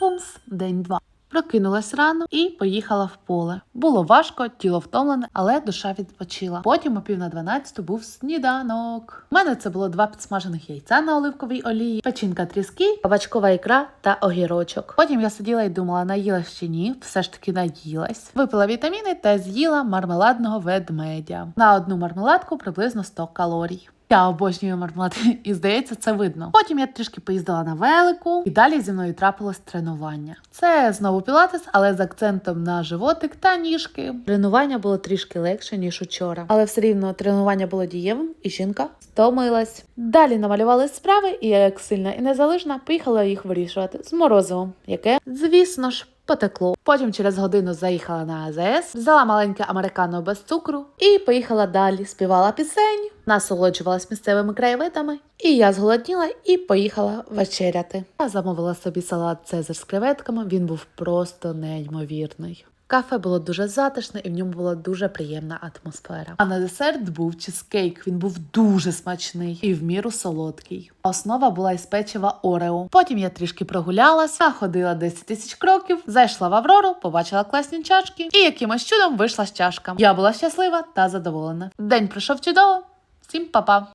Пумс, день два. Прокинулась рано і поїхала в поле. Було важко, тіло втомлене, але душа відпочила. Потім о пів на дванадцяту був сніданок. У мене це було два підсмажених яйця на оливковій олії, печінка тріски, кабачкова ікра та огірочок. Потім я сиділа і думала, наїлась чи ні. Все ж таки наїлась. Випила вітаміни та з'їла мармеладного ведмедя. На одну мармеладку приблизно 100 калорій. Я обожнюю мармелад, і здається, це видно. Потім я трішки поїздила на велику, і далі зі мною трапилось тренування. Це знову пілатес, але з акцентом на животик та ніжки. Тренування було трішки легше ніж учора, але все рівно тренування було дієвим, і жінка стомилась. Далі намалювали справи, і я, як сильна і незалежна, поїхала їх вирішувати з морозивом, яке, звісно ж. Потекло. Потім через годину заїхала на АЗС, взяла маленьке американо без цукру і поїхала далі. Співала пісень, насолоджувалась місцевими краєвидами. І я зголодніла і поїхала вечеряти. Я замовила собі салат Цезар з креветками. Він був просто неймовірний. Кафе було дуже затишне і в ньому була дуже приємна атмосфера. А на десерт був чизкейк. Він був дуже смачний і в міру солодкий. Основа була із печива Орео. Потім я трішки прогулялася, ходила 10 тисяч кроків, зайшла в Аврору, побачила класні чашки і якимось чудом вийшла з чашками. Я була щаслива та задоволена. День пройшов чудово. Всім па-па!